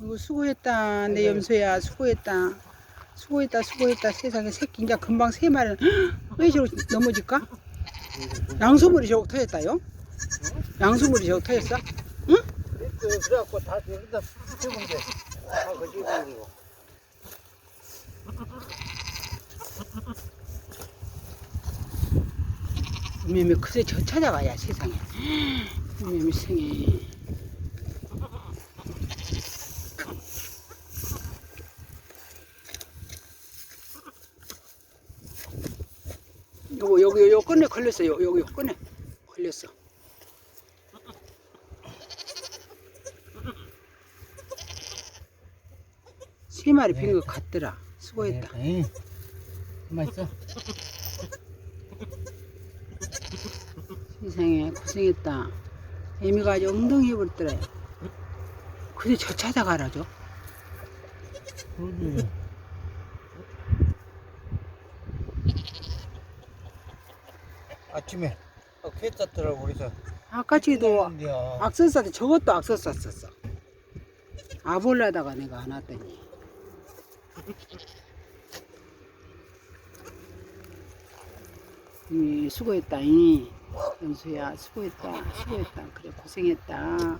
아이고, 수고했다. 내 염소야, 수고했다. 수고했다, 수고했다. 세상에 새끼 이제 금방 세 마리는 왜 저렇게 넘어질까? 양수물이 저거 터졌다요? 양수물이 저거 터졌어? 그래, 그래갖고 다 여기다 세면 돼. 다 거기 있고. 우매미 그새 저 찾아가야 세상에. 우매미 생에. 요거 여기 요 끝에 걸렸어 요. 여기 끝에 걸렸어. 세 마리 빈것 같더라. 수고했다. 에이, 가만 있어. 세상에 고생했다. 애미가 아주 엉덩이 해버렸더래. 근데 저 찾아가라죠. 그러지. 아침에 어, 개 땄더라고 그래서 아까지도 야, 악설사도 저것도 악설사었어. 아볼라다가 내가 안 왔더니. 이 수고했다. 이 연수야 수고했다. 수고했다. 그래 고생했다.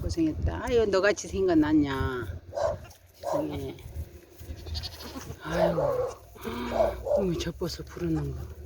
고생했다. 아유 너같이 생각났냐. 세상에. 아유. 어머 젖버섯 부르는 거.